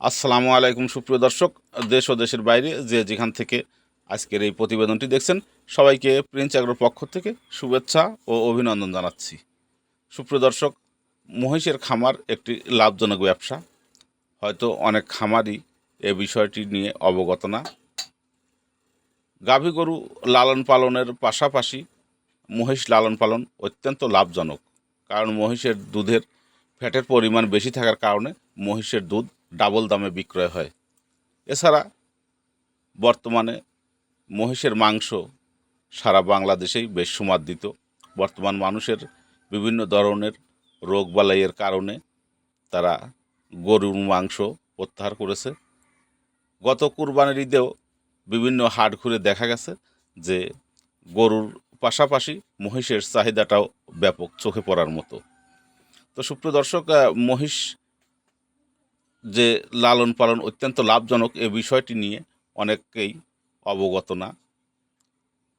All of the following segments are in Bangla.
আসসালামু আলাইকুম সুপ্রিয় দর্শক, দেশ ও দেশের বাইরে যে যেখান থেকে আজকের এই প্রতিবেদনটি দেখছেন, সবাইকে প্রিন্স অ্যাগ্রোর পক্ষ থেকে শুভেচ্ছা ও অভিনন্দন জানাচ্ছি। সুপ্রিয় দর্শক, মহিষের খামার একটি লাভজনক ব্যবসা। হয়তো অনেক খামারই এ বিষয়টি নিয়ে অবগত না। গাভী গরু লালন পালনের পাশাপাশি মহিষ লালন পালন অত্যন্ত লাভজনক। কারণ মহিষের দুধের ফ্যাটের পরিমাণ বেশি থাকার কারণে মহিষের দুধ ডাবল দামে বিক্রয় হয়। এছাড়া বর্তমানে মহিষের মাংস সারা বাংলাদেশেই বেশ সমাদৃত। বর্তমান মানুষের বিভিন্ন ধরনের রোগ বালাইয়ের কারণে তারা গরুর মাংস প্রত্যাহার করেছে। গত কুরবানির ঈদেও বিভিন্ন হাট ঘুরে দেখা গেছে যে গরুর পাশাপাশি মহিষের চাহিদাটাও ব্যাপক চোখে পড়ার মতো। তো সুপ্রিয় দর্শক মহিষ যে লালন পালন অত্যন্ত লাভজনক এ বিষয়টি নিয়ে অনেকেই অবগত না।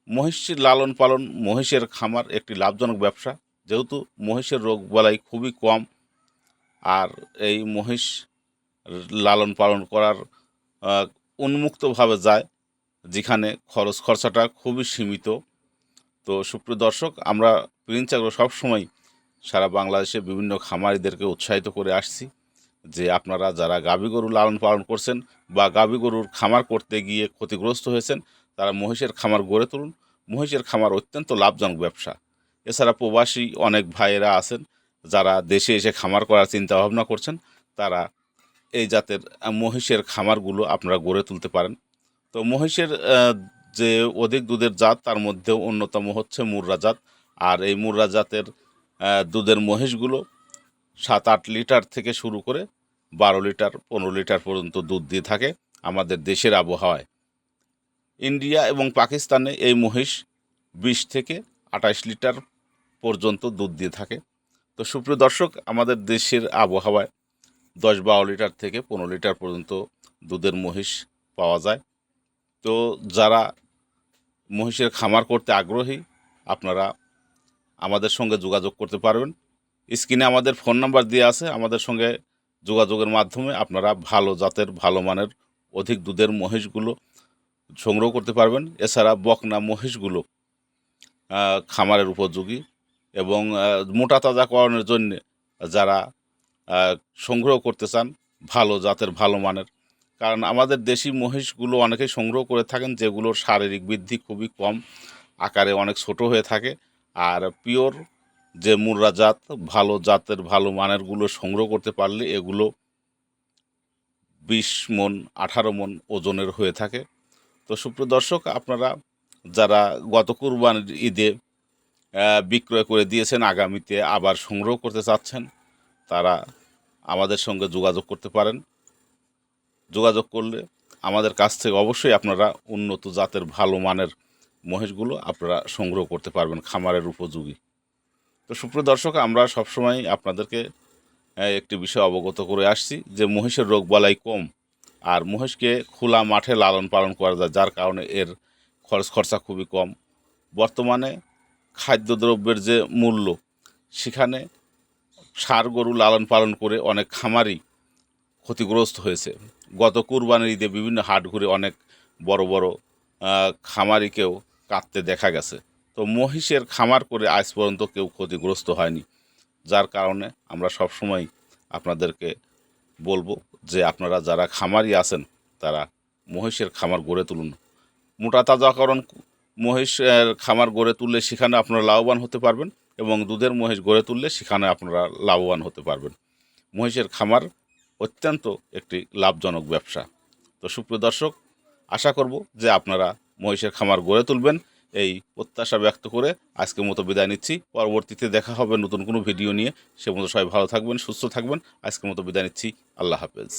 মহিষের লালন পালন মহিষের খামার একটি লাভজনক ব্যবসা। যেহেতু মহিষের রোগ বলাই খুবই কম আর এই মহিষ লালন পালন করার উন্মুক্তভাবে যায়, যেখানে খরচ খরচাটা খুবই সীমিত। তো সুপ্রিয় দর্শক, আমরা প্রিন্স আগ্রহ সবসময় সারা বাংলাদেশে বিভিন্ন খামারিদেরকে উৎসাহিত করে আসছি। যে আপনারা যারা গাভী গরু লালন পালন করছেন বা গাভী গরুর খামার করতে গিয়ে ক্ষতিগ্রস্ত হয়েছেন, তারা মহিষের খামার গড়ে তুলুন। মহিষের খামার অত্যন্ত লাভজনক ব্যবসা। এছাড়া প্রবাসী অনেক ভাইয়েরা আছেন, যারা দেশে এসে খামার করার চিন্তা ভাবনা করছেন, তারা এই জাতের মহিষের খামারগুলো আপনারা গড়ে তুলতে পারেন। তো মহিষের যে অধিক দুধের জাত, তার মধ্যেও অন্যতম হচ্ছে মুর্রা জাত। আর এই মুর্রা জাতের দুধের মহিষগুলো সাত আট লিটার থেকে শুরু করে বারো লিটার, পনেরো লিটার পর্যন্ত দুধ দিয়ে থাকে আমাদের দেশের আবহাওয়ায়। ইন্ডিয়া এবং পাকিস্তানে এই মহিষ বিশ থেকে আঠাশ লিটার পর্যন্ত দুধ দিয়ে থাকে। তো সুপ্রিয় দর্শক, আমাদের দেশের আবহাওয়ায় দশ বারো লিটার থেকে পনেরো লিটার পর্যন্ত দুধের মহিষ পাওয়া যায়। তো যারা মহিষের খামার করতে আগ্রহী, আপনারা আমাদের সঙ্গে যোগাযোগ করতে পারবেন। স্ক্রিনে আমাদের ফোন নাম্বার দিয়ে আছে, আমাদের সঙ্গে যোগাযোগের মাধ্যমে আপনারা ভালো জাতের, ভালো মানের অধিক দুধের মহিষগুলো সংগ্রহ করতে পারবেন। এছাড়া বকনা মহিষগুলো খামারের উপযোগী এবং মোটা তাজাকরণের জন্য যারা সংগ্রহ করতে চান ভালো জাতের, ভালো মানের। কারণ আমাদের দেশি মহিষগুলো অনেকেই সংগ্রহ করে থাকেন যেগুলোর শারীরিক বৃদ্ধি খুবই কম, আকারে অনেক ছোট হয়ে থাকে। আর পিওর যে মুর্রা জাত, ভালো জাতের ভালো মানেরগুলো সংগ্রহ করতে পারলে এগুলো বিশ মন, আঠারো মন ওজনের হয়ে থাকে। তো সুপ্রিয় দর্শক, আপনারা যারা গত কুরবানির ঈদে বিক্রয় করে দিয়েছেন, আগামীতে আবার সংগ্রহ করতে চাচ্ছেন, তারা আমাদের সঙ্গে যোগাযোগ করতে পারেন। যোগাযোগ করলে আমাদের কাছ থেকে অবশ্যই আপনারা উন্নত জাতের ভালো মানের মহিষগুলো আপনারা সংগ্রহ করতে পারবেন খামারের উপযোগী। তো সুপ্রিয় দর্শক, আমরা সবসময় আপনাদেরকে একটি বিষয় অবগত করে আসছি যে মহিষের রোগ বালাই কম আর মহিষকে খোলা মাঠে লালন পালন করা যায়, যার কারণে এর খরচ খরচা খুবই কম। বর্তমানে খাদ্যদ্রব্যের যে মূল্য, সেখানে ষাঁড় গরু লালন পালন করে অনেক খামারই ক্ষতিগ্রস্ত হয়েছে। গত কুরবানির ঈদে বিভিন্ন হাট ঘুরে অনেক বড় বড় খামারিকেও কাঁদতে দেখা গেছে। তো মহিষের খামার করে আজ পর্যন্ত কেউ ক্ষতিগ্রস্ত হয়নি। যার কারণে আমরা সবসময় আপনাদেরকে বলব যে আপনারা যারা খামারি আছেন, তারা মহিষের খামার গড়ে তুলুন। মোটা তাজাকরণ মহিষের খামার গড়ে তুললে সেখানে আপনারা লাভবান হতে পারবেন এবং দুধের মহিষ গড়ে তুললে সেখানে আপনারা লাভবান হতে পারবেন। মহিষের খামার অত্যন্ত একটি লাভজনক ব্যবসা। তো সুপ্রিয় দর্শক, আশা করব যে আপনারা মহিষের খামার গড়ে তুলবেন। এই প্রত্যাশা ব্যক্ত করে আজকের মতো বিদায় নিচ্ছি। পরবর্তীতে দেখা হবে নতুন কোনো ভিডিও নিয়ে। সে মতো সবাই ভালো থাকবেন, সুস্থ থাকবেন। আজকের মতো বিদায় নিচ্ছি। আল্লাহ হাফেজ।